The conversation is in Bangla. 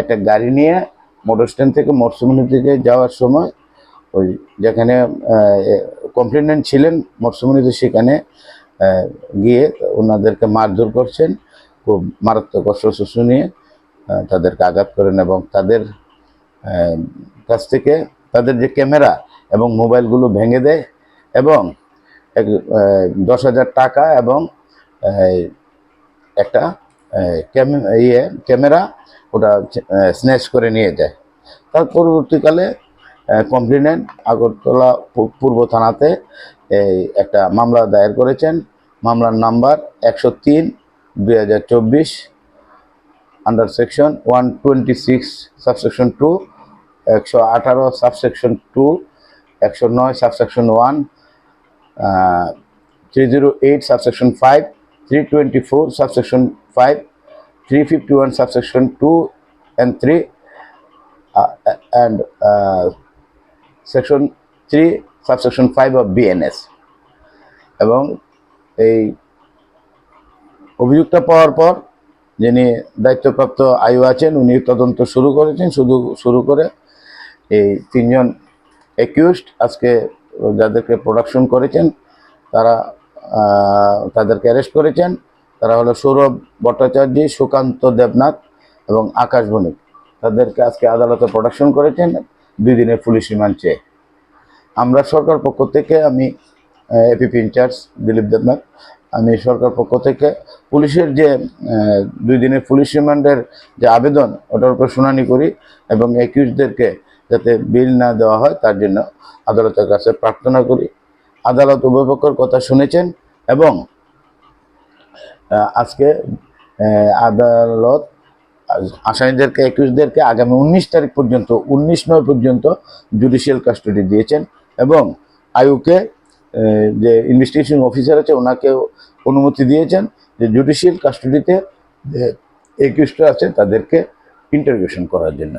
একটা গাড়ি নিয়ে মোটর স্ট্যান্ড থেকে মরসুমনির দিকে যাওয়ার সময় ওই যেখানে কমপ্লেনেন্ট ছিলেন মরসুমনিতে সেখানে গিয়ে ওনাদেরকে মারধর করছেন। খুব মারাত্মক অস্ত্রশস্ত্র নিয়ে তাদেরকে আঘাত করেন এবং তাদের কাছ থেকে তাদের যে ক্যামেরা এবং মোবাইলগুলো ভেঙে দেয় এবং এক- দশ হাজার টাকা এবং একটা ইয়ে ক্যামেরা ওটা স্ন্যাচ করে নিয়ে যায়। তার পরবর্তীকালে কমপ্লেনেন্ট আগরতলা পূর্ব থানাতে এই একটা মামলা দায়ের করেছেন। মামলার নাম্বার একশো তিন, দুই হাজার চব্বিশ under section one twenty six subsection two একশো আঠারো সাবসেকশন টু একশো নয় subsection one three zero eight subsection five three twenty four subsection five three fifty one subsection two and three and section three subsection five of BNS এবং এই অভিযুক্ত পাওয়ার পর যিনি দায়িত্বপ্রাপ্ত আয়ু আছেন, উনি তদন্ত শুরু করেছেন, শুধু শুরু করে এই তিনজন একিউজড আজকে যাদেরকে প্রোডাকশন করেছেন, তারা তাদেরকে অ্যারেস্ট করেছেন। তারা হলো সৌরভ ভট্টাচার্য, সুকান্ত দেবনাথ এবং আকাশ বণিক তাদেরকে আজকে আদালতে প্রোডাকশন করেছেন দুই দিনের পুলিশ রিমান্ড চেয়ে। আমরা সরকার পক্ষ থেকে আমি এপিপি ইনচার্জ দিলীপ দেবনাথ, আমি সরকার পক্ষ থেকে পুলিশের যে দুই দিনের পুলিশ রিমান্ডের যে আবেদন, ওটার উপর শুনানি করি এবং একিউজদেরকে যাতে বিল না দেওয়া হয়, তার জন্য আদালতের কাছে প্রার্থনা করি। আদালত উভয় পক্ষের কথা শুনেছেন এবং আজকে আদালত আসামিদেরকে, একুশদেরকে আগামী উনিশ তারিখ পর্যন্ত, উনিশ নয় পর্যন্ত জুডিশিয়াল কাস্টডি দিয়েছেন এবং আয়ুকে যে ইনভেস্টিগেশন অফিসার আছে, ওনাকে অনুমতি দিয়েছেন যে জুডিশিয়াল কাস্টডিতে যে একুশটা আছে, তাদেরকে ইন্টারভিউশন করার জন্য।